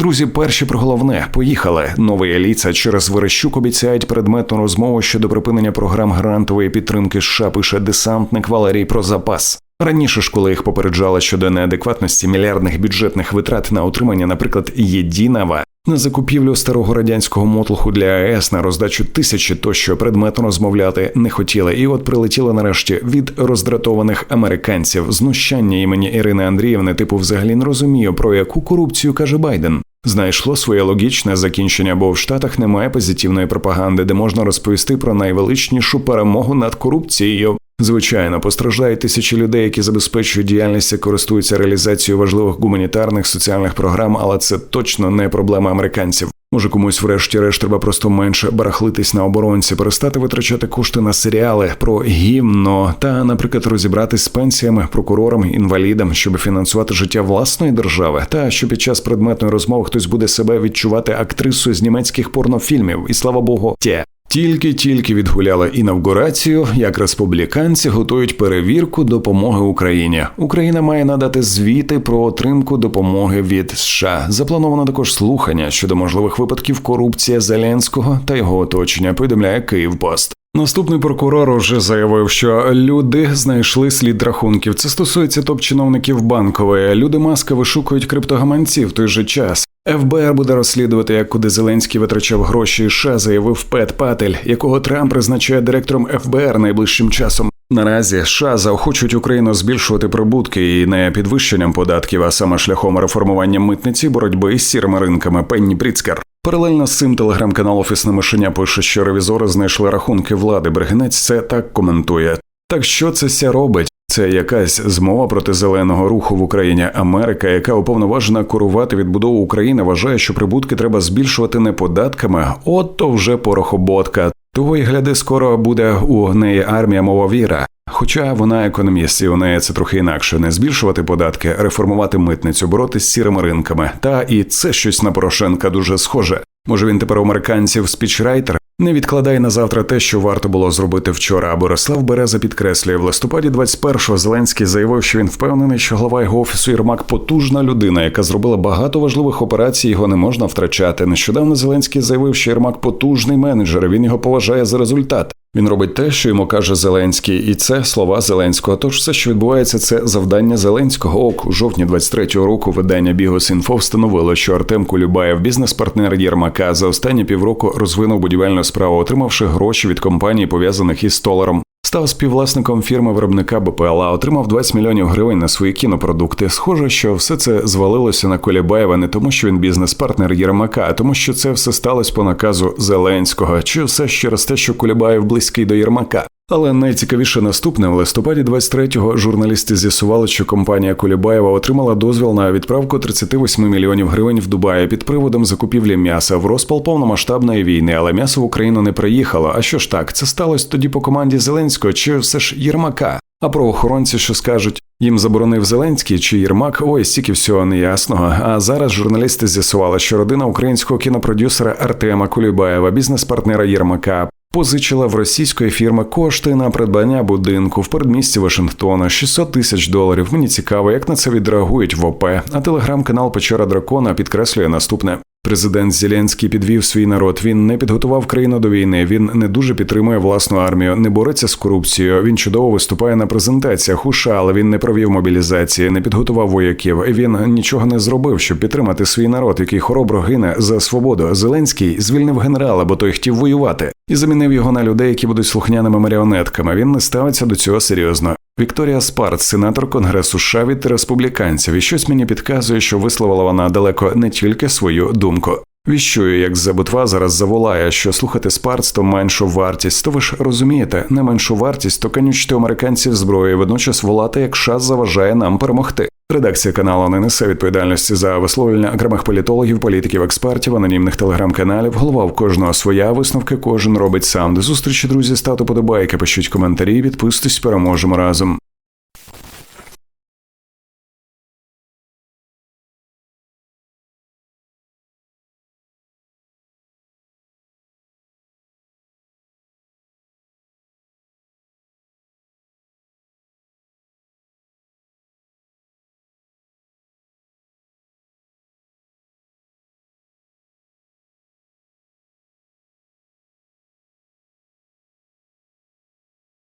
Друзі, перші про головне поїхали. Новий еліца через Верещук обіцяють предметну розмову щодо припинення програм грантової підтримки. США пише десантник Валерій про запас. Раніше ж, коли їх попереджали щодо неадекватності мільярдних бюджетних витрат на утримання, наприклад, єдінава, на закупівлю старого радянського мотлуху для АЕС на роздачу тисячі тощо предметно розмовляти не хотіли. І от прилетіло нарешті від роздратованих американців знущання імені Ірини Андріївни, типу, взагалі не розумію, про яку корупцію каже Байден. Знайшло своє логічне закінчення, бо в Штатах немає позитивної пропаганди, де можна розповісти про найвеличнішу перемогу над корупцією. Звичайно, постраждають тисячі людей, які забезпечують діяльність і користуються реалізацією важливих гуманітарних соціальних програм, але це точно не проблема американців. Може, комусь, врешті-решт, треба просто менше барахлитись на оборонці, перестати витрачати кошти на серіали про гімно та, наприклад, розібратись з пенсіями, прокурорам, інвалідам, щоб фінансувати життя власної держави, та що під час предметної розмови хтось буде себе відчувати актрисою з німецьких порнофільмів, і слава Богу, тє. Тільки-тільки відгуляла інавгурацію, як республіканці готують перевірку допомоги Україні. Україна має надати звіти про отримку допомоги від США. Заплановано також слухання щодо можливих випадків корупції Зеленського та його оточення. Повідомляє Київпост. Наступний прокурор уже заявив, що люди знайшли слід рахунків. Це стосується топ-чиновників банкової. Люди маска вишукують криптогаманці в той же час. ФБР буде розслідувати, як куди Зеленський витрачав гроші. США заявив Пет Патель, якого Трамп призначає директором ФБР найближчим часом. Наразі США заохочують Україну збільшувати прибутки і не підвищенням податків, а саме шляхом реформування митниці боротьби з сірими ринками. Пенні Пріцкер. Паралельно з цим телеграм-канал Офісне мишеня пише, що ревізори знайшли рахунки влади. Бригинець це так коментує. Так що це ся робить? Це якась змова проти зеленого руху в Україні. Америка, яка уповноважена курувати відбудову України, вважає, що прибутки треба збільшувати не податками. От то вже порохоботка. Того й гляди, скоро буде у неї армія мововіра. Хоча вона економіст, і у неї це трохи інакше не збільшувати податки, реформувати митницю, боротися з сірими ринками. Та і це щось на Порошенка дуже схоже. Може він тепер у американців спічрайтер? Не відкладай на завтра те, що варто було зробити вчора. А Борислав Береза підкреслює в листопаді 21-го Зеленський заявив, що він впевнений, що голова його офісу Єрмак потужна людина, яка зробила багато важливих операцій. Його не можна втрачати. Нещодавно Зеленський заявив, що Єрмак потужний менеджер. Він його поважає за результат. Він робить те, що йому каже Зеленський, і це слова Зеленського. Тож все, що відбувається, це завдання Зеленського. Ок у жовтні 23-го року видання Бігос.Інфо встановило, що Артем Кулюбаєв, бізнес-партнер Єрмака, за останні півроку розвинув будівельну справу, отримавши гроші від компаній, пов'язаних із столаром. Став співвласником фірми виробника БПЛА, отримав 20 мільйонів гривень на свої кінопродукти. Схоже, що все це звалилося на Колібаєва не тому, що він бізнес-партнер Єрмака, а тому, що це все сталося по наказу Зеленського, чи все через те, що Колібаєв близький до Єрмака. Але найцікавіше наступне в листопаді 23-го журналісти з'ясували, що компанія Кулібаєва отримала дозвіл на відправку 38 мільйонів гривень в Дубаї під приводом закупівлі м'яса в розпал повномасштабної війни. Але м'ясо в Україну не приїхало. А що ж так? Це сталося тоді по команді Зеленського чи все ж Єрмака? А правоохоронці, що скажуть, їм заборонив Зеленський чи Єрмак, ой, стільки всього неясного. А зараз журналісти з'ясували, що родина українського кінопродюсера Артема Кулібаєва, бізнес-партнера Єрмака, позичила в російської фірми кошти на придбання будинку в передмісті Вашингтона 600 тисяч доларів. Мені цікаво, як на це відреагують в ОП. А телеграм-канал Печера Дракона підкреслює наступне. Президент Зеленський підвів свій народ. Він не підготував країну до війни. Він не дуже підтримує власну армію, не бореться з корупцією. Він чудово виступає на презентаціях у США, але він не провів мобілізації, не підготував вояків. Він нічого не зробив, щоб підтримати свій народ, який хоробро гине за свободу. Зеленський звільнив генерала, бо той хотів воювати, і замінив його на людей, які будуть слухняними маріонетками. Він не ставиться до цього серйозно. Вікторія Спарт, сенатор Конгресу США від республіканців, і щось мені підказує, що висловила вона далеко не тільки свою думку. Віщую, як Забутва зараз заволає, що слухати Спарц то меншу вартість. То ви ж розумієте, не меншу вартість, то канючити американців зброї, водночас волати, як ша заважає нам перемогти. Редакція каналу не несе відповідальності за висловлення окремих політологів, політиків, експертів, анонімних телеграм-каналів. Голова в кожного своя висновки кожен робить сам. До зустрічі, друзі, стату подобайки, пишіть коментарі, підписуйтесь, переможемо разом.